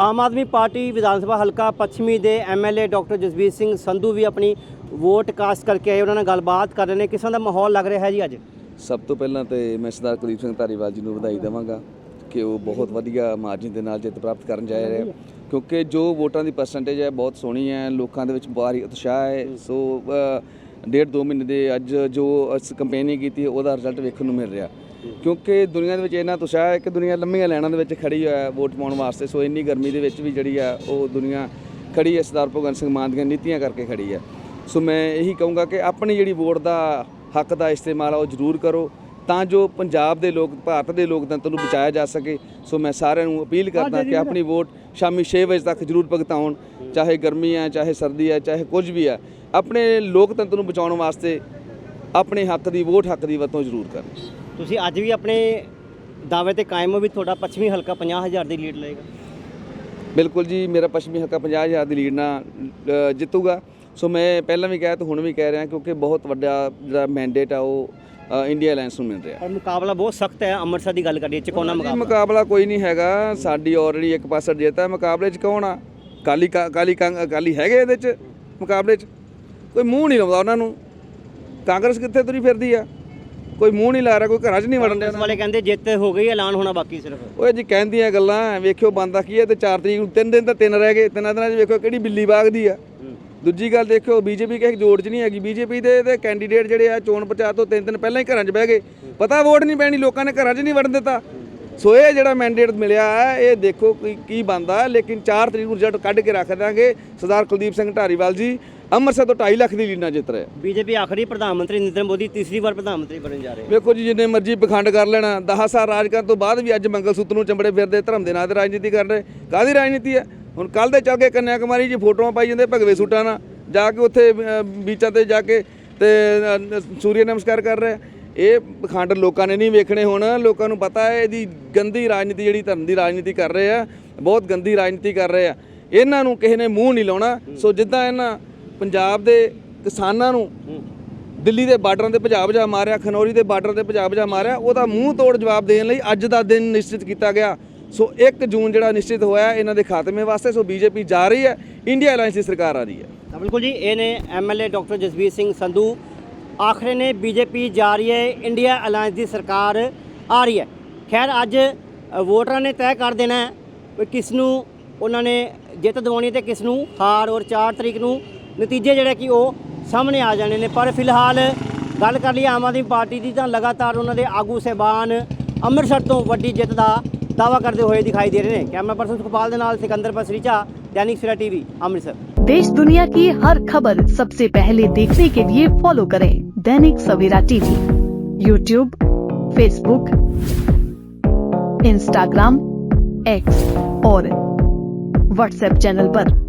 Aam Aadmi party Vidhan Sabha ਹਲਕਾ ਪੱਛਮੀ ਦੇ ਐਮਐਲਏ ਡਾਕਟਰ ਜਸਬੀਰ ਸਿੰਘ ਸੰਧੂ ਵੀ ਆਪਣੀ ਵੋਟ ਕਾਸਟ ਕਰਕੇ ਆਏ, ਉਹਨਾਂ ਨਾਲ ਗੱਲਬਾਤ ਕਰ ਰਹੇ ਨੇ। ਕਿਸ ਦਾ ਮਾਹੌਲ ਲੱਗ ਰਿਹਾ ਹੈ ਜੀ ਅੱਜ? ਸਭ ਤੋਂ ਪਹਿਲਾਂ ਤੇ ਮੈਂ ਸਰਦਾਰ ਕੁਲਦੀਪ ਸਿੰਘ ਧਾਰੀਵਾਲ ਜੀ ਨੂੰ ਵਧਾਈ ਦੇਵਾਂਗਾ ਕਿ ਉਹ ਬਹੁਤ ਵਧੀਆ ਮਾਰਜਨ ਦੇ ਨਾਲ ਜਿੱਤ ਪ੍ਰਾਪਤ ਕਰਨ ਜਾ ਰਹੇ ਕਿਉਂਕਿ ਜੋ ਵੋਟਾਂ ਦੀ ਪਰਸੈਂਟੇਜ ਹੈ, ਬਹੁਤ ਸੋਹਣੀ ਹੈ, ਲੋਕਾਂ ਦੇ ਵਿੱਚ ਭਾਰੀ ਉਤਸ਼ਾਹ ਹੈ। ਸੋ ਡੇਢ ਦੋ ਮਹੀਨੇ ਦੇ ਅੱਜ ਜੋ ਅਸ ਕੰਪੇਨਿੰਗ ਕੀਤੀ, ਉਹਦਾ ਰਿਜ਼ਲਟ ਵੇਖਣ ਨੂੰ ਮਿਲ ਰਿਹਾ। ਕਿਉਂਕਿ ਦੁਨੀਆ ਦੇ ਵਿੱਚ ਇੰਨਾ ਉਤਸ਼ਾਹ ਹੈ ਕਿ ਦੁਨੀਆ ਲੰਮੀਆਂ ਲਾਈਨਾਂ ਦੇ ਵਿੱਚ ਖੜੀ ਹੈ ਵੋਟ ਪਾਉਣ ਵਾਸਤੇ ਸੋ ਇੰਨੀ ਗਰਮੀ ਦੇ ਵਿੱਚ ਵੀ ਜਿਹੜੀ ਆ ਉਹ ਦੁਨੀਆ ਖੜੀ ਹੈ ਸਰਦਾਰ ਭਗਵੰਤ ਸਿੰਘ ਮਾਨ ਦੀਆਂ ਨੀਤੀਆਂ ਕਰਕੇ ਖੜੀ ਹੈ। ਸੋ ਮੈਂ ਇਹੀ ਕਹੂੰਗਾ ਕਿ ਆਪਣੀ ਜਿਹੜੀ ਵੋਟ ਦਾ ਹੱਕ ਦਾ ਇਸਤੇਮਾਲ ਆ ਉਹ ਜ਼ਰੂਰ ਕਰੋ ਤਾਂ ਜੋ ਪੰਜਾਬ ਦੇ ਲੋਕ ਭਾਰਤ ਦੇ ਲੋਕਤੰਤਰ ਨੂੰ ਬਚਾਇਆ ਜਾ ਸਕੇ। ਸੋ ਮੈਂ ਸਾਰਿਆਂ ਨੂੰ ਅਪੀਲ ਕਰਦਾ ਕਿ ਆਪਣੀ ਵੋਟ ਸ਼ਾਮੀ 6 ਵਜੇ ਤੱਕ ਜ਼ਰੂਰ ਭੁਗਤਾਉਣ ਚਾਹੇ ਗਰਮੀ ਹੈ ਚਾਹੇ ਸਰਦੀ ਹੈ ਚਾਹੇ ਕੁਝ ਵੀ ਹੈ ਆਪਣੇ ਲੋਕਤੰਤਰ ਨੂੰ ਬਚਾਉਣ ਵਾਸਤੇ ਆਪਣੇ ਹੱਕ ਦੀ ਵੋਟ ਹੱਕ ਦੀ ਵਰਤੋਂ ਜ਼ਰੂਰ ਕਰਨ। ਤੁਸੀਂ ਅੱਜ ਵੀ ਆਪਣੇ ਦਾਅਵੇ ਤੇ ਕਾਇਮ ਹੋ ਵੀ ਤੁਹਾਡਾ ਪੱਛਮੀ ਹਲਕਾ 50000 ਦੀ ਲੀਡ ਲਏਗਾ? ਬਿਲਕੁਲ ਜੀ ਮੇਰਾ ਪੱਛਮੀ ਹੱਕਾ 50000 ਦੀ ਲੀਡ ਨਾਲ ਜਿੱਤੂਗਾ। ਸੋ ਮੈਂ ਪਹਿਲਾਂ ਵੀ ਕਿਹਾ ਤੇ ਹੁਣ ਵੀ ਕਹਿ ਰਿਹਾ ਕਿਉਂਕਿ ਬਹੁਤ ਵੱਡਾ ਜਿਹੜਾ ਮੈਂਡੇਟ ਆ ਉਹ ਇੰਡੀਆ ਅਲਾਈਅੰਸ ਨੂੰ ਮਿਲ ਰਿਹਾ। ਪਰ ਮੁਕਾਬਲਾ ਬਹੁਤ ਸਖਤ ਹੈ ਅੰਮ੍ਰਿਤਸਰ ਦੀ ਗੱਲ ਕਰੀਏ ਚਕੋਨਾ ਮੁਕਾਬਲਾ। ਮੁਕਾਬਲਾ ਕੋਈ ਨਹੀਂ ਹੈਗਾ। ਸਾਡੀ ਆਲਰੇਡੀ ਇੱਕ ਪਾਸਾ ਜਿੱਤ ਮੁਕਾਬਲੇ 'ਚ ਕੌਣ ਆ? ਕਾਲੀ ਕਾਲੀ ਕਾਂਗ- ਕਾਲੀ ਹੈਗੇ ਇਹਦੇ 'ਚ ਮੁਕਾਬਲੇ 'ਚ। ਕੋਈ ਮੂੰਹ ਨਹੀਂ ਲਾਉਂਦਾ ਉਹਨਾਂ ਨੂੰ। ਕਾਂਗਰਸ ਕਿੱਥੇ ਤੁਰੀ ਫਿਰਦੀ ਆ? ਕੋਈ ਮੂੰਹ ਨਹੀਂ ਲਾ ਰਿਹਾ ਕੋਈ ਘਰਾਂ 'ਚ ਨਹੀਂ ਵੜਨ ਦੇਣਾ। ਵਾਲੇ ਕਹਿੰਦੇ ਜਿੱਤ ਹੋ ਗਈ ਐਲਾਨ ਹੋਣਾ ਬਾਕੀ ਸਿਰਫ। ਓਏ ਜੀ ਕਹਿੰਦੀਆਂ ਗੱਲਾਂ ਵੇਖਿਓ ਬੰਦਾ ਕੀ ਹੈ ਤੇ 4 ਤਰੀਕ ਨੂੰ 3 ਦਿਨ ਤਾਂ 3 ਰਹਿ ਗਏ ਤਿੰਨਾਂ ਦਿਨਾਂ 'ਚ ਵੇਖੋ ਕਿਹੜੀ ਬਿੱਲੀ ਬਾਗਦੀ ਆ। ਦੂਜੀ ਗੱਲ ਦੇਖਿਓ ਬੀਜੇਪੀ ਕਿਸੇ ਜੋੜ 'ਚ ਨਹੀਂ ਹੈਗੀ। ਬੀਜੇਪੀ ਦੇ ਤੇ ਕੈਂਡੀਡੇਟ ਜਿਹੜੇ ਆ ਚੋਣ ਪ੍ਰਚਾਰ ਤੋਂ ਤਿੰਨ ਦਿਨ ਪਹਿਲਾਂ ਹੀ ਘਰਾਂ 'ਚ ਬਹਿ ਗਏ। ਪਤਾ ਵੋਟ ਨਹੀਂ ਪੈਣੀ ਲੋਕਾਂ ਨੇ ਘਰਾਂ 'ਚ ਨਹੀਂ ਵੜਨ ਦਿੱਤਾ। ਸੋ ਇਹ ਜਿਹੜਾ ਮੈਂਡੇਟ ਮਿਲਿਆ ਹੈ ਇਹ ਦੇਖੋ ਕੀ ਕੀ ਬੰਦਾ ਲੇਕਿਨ 4 ਤਰੀਕ ਨੂੰ ਰਿਜ਼ਲਟ ਕੱਢ ਕੇ ਰੱਖ ਦਾਂਗੇ ਸਰਦਾਰ ਕੁਲਦੀਪ ਸਿੰਘ ਢਾਰੀਵਾਲ ਜੀ। ਅੰਮ੍ਰਿਤਸਰ ਤੋਂ 2.5 ਲੱਖ ਦੀ ਲੀਡ ਜਿੱਤ ਰਹੇ ਬੀਜੇਪੀ ਆਖਰੀ ਪ੍ਰਧਾਨ ਮੰਤਰੀ ਨਰਿੰਦਰ ਮੋਦੀ ਤੀਸਰੀ ਵਾਰ ਪ੍ਰਧਾਨ ਮੰਤਰੀ ਬਣਨ ਜਾ ਰਹੇ ਵੇਖੋ ਜੀ ਜਿੰਨੇ ਮਰਜ਼ੀ ਪਖੰਡ ਕਰ ਲੈਣਾ 10 ਸਾਲ ਰਾਜ ਕਰਨ ਤੋਂ ਬਾਅਦ ਵੀ ਅੱਜ ਮੰਗਲ ਸੂਤਰ ਨੂੰ ਚੰਬੜੇ ਫਿਰਦੇ ਧਰਮ ਦੇ ਨਾਂ ਤੇ ਰਾਜਨੀਤੀ ਕਰ ਰਹੇ। ਕਾਦੀ ਰਾਜਨੀਤੀ ਹੈ? ਹੁਣ ਕੱਲ ਦੇ ਚੱਲ ਕੇ ਕੰਨਿਆ ਕੁਮਾਰੀ ਜੀ ਫੋਟੋਆਂ ਪਾਈ ਜਾਂਦੇ ਭਗਵੇ ਸੂਟਾਂ ਨਾਲ। ਜਾ ਕੇ ਉੱਥੇ ਬੀਚਾਂ ਤੇ ਜਾ ਕੇ ਤੇ ਸੂਰਯ ਨਮਸਕਾਰ ਕਰ ਰਹੇ। ਇਹ ਪਖੰਡ ਲੋਕਾਂ ਨੇ ਨਹੀਂ ਵੇਖਣੇ ਹੁਣ। ਲੋਕਾਂ ਨੂੰ ਪਤਾ ਹੈ ਇਹਦੀ ਗੰਦੀ ਰਾਜਨੀਤੀ ਜਿਹੜੀ ਧਰਮ ਦੀ ਰਾਜਨੀਤੀ ਕਰ ਰਹੇ ਆ ਬਹੁਤ ਗੰਦੀ ਰਾਜਨੀਤੀ ਕਰ ਰਹੇ ਆ। ਇਹਨਾਂ ਨੂੰ ਕਿਸੇ ਨੇ ਮੂੰਹ ਨਹੀਂ ਲਾਉਣਾ। ਸੋ ਜਿੱਦਾਂ ਇਹਨਾਂ ਪੰਜਾਬ ਦੇ ਕਿਸਾਨਾਂ ਨੂੰ ਦਿੱਲੀ ਦੇ ਬਾਰਡਰਾਂ ਤੇ ਪੰਜਾਬ ਜਾ ਮਾਰਿਆ ਖਨੌਰੀ ਦੇ ਬਾਰਡਰ ਤੇ ਪੰਜਾਬ ਜਾ ਮਾਰਿਆ ਉਹਦਾ ਮੂੰਹ ਤੋੜ ਜਵਾਬ ਦੇਣ ਲਈ ਅੱਜ ਦਾ ਦਿਨ ਨਿਸ਼ਚਿਤ ਕੀਤਾ ਗਿਆ। ਸੋ 1 ਜੂਨ ਜਿਹੜਾ ਨਿਸ਼ਚਿਤ ਹੋਇਆ ਇਹਨਾਂ ਦੇ ਖਾਤਮੇ ਵਾਸਤੇ ਸੋ ਬੀਜੇਪੀ ਜਾ ਰਹੀ ਹੈ ਇੰਡੀਆ ਅਲਾਈਅੰਸ ਦੀ ਸਰਕਾਰ ਆ ਰਹੀ ਹੈ। ਤਾਂ ਬਿਲਕੁਲ ਜੀ ਇਹ ਨੇ ਐਮਐਲਏ ਡਾਕਟਰ ਜਸਬੀਰ ਸਿੰਘ ਸੰਧੂ ਆਖਰੇ ਨੇ ਬੀਜੇਪੀ ਜਾ ਰਹੀ ਹੈ ਇੰਡੀਆ ਅਲਾਈਅੰਸ ਦੀ ਸਰਕਾਰ ਆ ਰਹੀ ਹੈ। ਖੈਰ ਅੱਜ ਵੋਟਰਾਂ ਨੇ ਤੈਅ ਕਰ ਦੇਣਾ ਹੈ ਕਿ ਕਿਸ ਨੂੰ ਉਹਨਾਂ ਨੇ ਜਿੱਤ ਦਿਵਾਉਣੀ ਤੇ ਕਿਸ ਨੂੰ ਹਾਰ ਔਰ 4 ਤਰੀਕ ਨੂੰ ਨਤੀਜੇ ਜਿਹੜੇ ਕਿ ਉਹ ਸਾਹਮਣੇ ਆ ਜਾਣੇ ਨੇ ਪਰ ਫਿਲਹਾਲ ਗੱਲ ਕਰ ਲਈ ਆਮ ਆਦਮੀ ਪਾਰਟੀ ਦੀ ਤਾਂ ਲਗਾਤਾਰ ਉਹਨਾਂ ਦੇ ਆਗੂ ਸਹਿਬਾਨ ਅੰਮ੍ਰਿਤਸਰ ਤੋਂ ਵੱਡੀ ਜਿੱਤ ਦਾ ਦਾਵਾ ਕਰਦੇ ਹੋਏ ਦਿਖਾਈ ਦੇ ਰਹੇ ਨੇ ਕੈਮਰਾ ਪਰਸਨ ਸੁਖਪਾਲ ਦੇ ਨਾਲ ਸਿਕੰਦਰ ਪਸਰੀਚਾ दैनिक सवेरा टीवी अमृतसर देश दुनिया की हर खबर सबसे पहले देखने के लिए फॉलो करें Dainik Savera TV YouTube Facebook Instagram X और व्हाट्सएप चैनल पर।